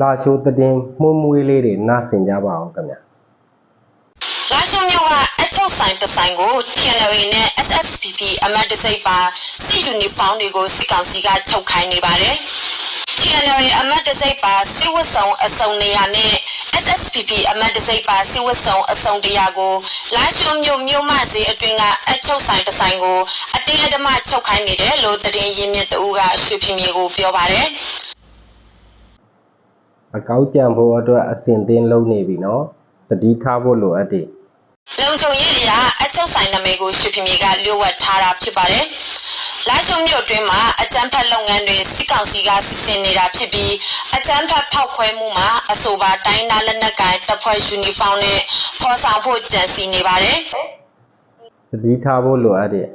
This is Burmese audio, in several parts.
လာရှိုးသတင်မှုန့်မွေးလေးတွေနားဆင်ကြပါအောင်ခင်ဗျာလာရှုံမျိုးကအချုပ်ဆိုင်တစ်ဆိုင်ကို TNL နဲ့ SSPP အမတ်တစိပ်ပါစစ်ယူနီဖောင်းတွေကိုစစ်ကောင်စီကချုပ်ခိုင်းနေပါတယ်။ TNL အမတ်တစိပ်ပါစစ်ဝတ်ဆောင်အစုံနေရာနဲ့ SSPP အမတ်တစိပ်ပါစစ်ဝတ်ဆောင်အစုံတရာကိုလာရှုံမျိုးမြို့မစီအတွင်းကအချုပ်ဆိုင်တစ်ဆိုင်ကိုအတင်းအဓမ္မချုပ်ခိုင်းနေတယ်လို့တရင်ရင်းမြစ်တူကရွှေပြင်းမြေကိုပြောပါတယ်။ အကောက်ကြံဖို့အတွက်အစဉ်သင်းလုပ်နေပြီနော်တတိထားဖို့လိုအပ်တယ်လုံခြုံရေးအရာအချုပ်ဆိုင်နာမည်ကိုရွှေပြမြေကလျှို့ဝှက်ထားတာဖြစ်ပါတယ်။လာရှုံမြို့အတွင်းမှာအကြမ်းဖက်လုပ်ငန်းတွေစစ်ကောင်စီကစီစဉ်နေတာဖြစ်ပြီးအကြမ်းဖက်ဖောက်ခွဲမှုမှာအဆိုပါတိုင်းသားလက်နက်ကိုင်တပ်ဖွဲ့ယူနီဖောင်းနဲ့ဖော်ဆောင်ဖို့ကြံစီနေပါတယ်။တတိထားဖို့လိုအပ်တယ်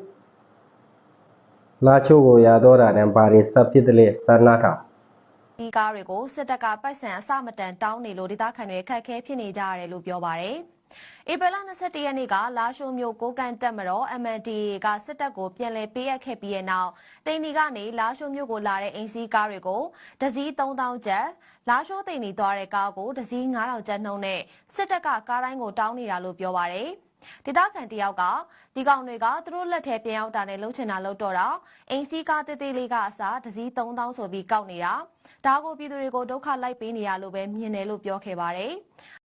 လာချိုးကိုရတော့တာတန်ဘာတွေစပ်ဖြစ်တယ်လဲစမ်းနာထောင် ဒီကားတွေကိုစစ်တပ်ကပိုက်ဆံအစမတန်တောင်းနေလို့ဒေသခံတွေခက်ခဲဖြစ်နေကြရတယ်လို့ပြောပါရယ်။ဧပြီလ22ရက်နေ့ကလာရှိုးမြို့ကိုကန်တက်မတော် MNDA ကစစ်တပ်ကိုပြန်လည်ပေးအပ်ခဲ့ပြီးတဲ့နောက်တိန်ဒီကနေလာရှိုးမြို့ကိုလာတဲ့အိမ်စီးကားတွေကိုဒဇီး3000ကျပ်လာရှိုးတိန်ဒီသွားတဲ့ကားကိုဒဇီး9000ကျပ်နှုန်းနဲ့စစ်တပ်ကကားတိုင်းကိုတောင်းနေတာလို့ပြောပါရယ်။ ဒေသခံတယောက်ကဒီကောင်တွေကသူတို့လက်ထဲပြန်ရောက်တာနဲ့လှုပ်ချင်တာလှုပ်တော့တာအိမ်စီးကားတေးသေးလေးကအစားဒဇီး3000ဆိုပြီးကောက်နေတာဒါကိုပြည်သူတွေကိုဒုက္ခလိုက်ပေးနေရလို့ပဲမြင်တယ်လို့ပြောခဲ့ပါတယ်